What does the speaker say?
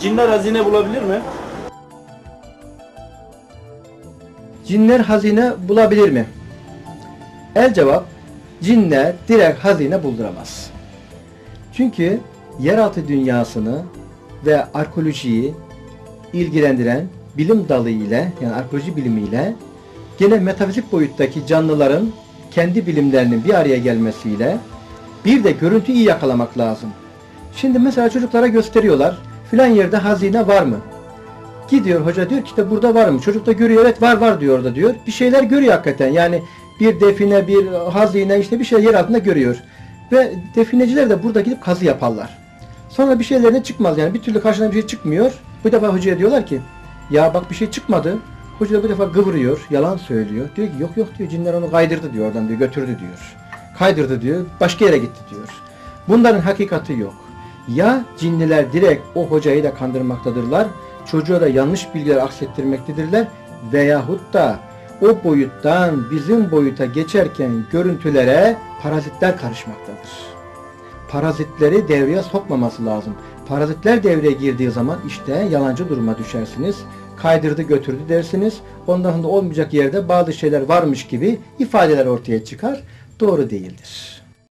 Cinler hazine bulabilir mi? Cinler hazine bulabilir mi? El cevap, cinler direkt hazine bulduramaz. Çünkü yeraltı dünyasını ve arkeolojiyi ilgilendiren bilim dalı ile yani arkeoloji bilimiyle gene metafizik boyuttaki canlıların kendi bilimlerinin bir araya gelmesiyle bir de görüntüyü iyi yakalamak lazım. Şimdi mesela çocuklara gösteriyorlar filan yerde hazine var mı? Gidiyor hoca diyor ki işte burada var mı? Çocuk da görüyor evet var var diyor da diyor. Bir şeyler görüyor hakikaten yani bir define bir hazine işte bir şey yer altında görüyor. Ve defineciler de burada gidip kazı yaparlar. Sonra bir şeylerine çıkmaz yani bir türlü karşına bir şey çıkmıyor. Bu defa hocaya diyorlar ki ya bak bir şey çıkmadı. Hoca da bu defa kıvırıyor, yalan söylüyor. Diyor ki yok yok diyor cinler onu kaydırdı diyor oradan diyor götürdü diyor. Kaydırdı diyor başka yere gitti diyor. Bunların hakikati yok. Ya cinliler direkt o hocayı da kandırmaktadırlar, çocuğa da yanlış bilgiler aksettirmektedirler veyahut da o boyuttan bizim boyuta geçerken görüntülere parazitler karışmaktadır. Parazitleri devreye sokmaması lazım. Parazitler devreye girdiği zaman işte yalancı duruma düşersiniz. Kaydırdı götürdü dersiniz. Ondan sonra olmayacak yerde bazı şeyler varmış gibi ifadeler ortaya çıkar. Doğru değildir.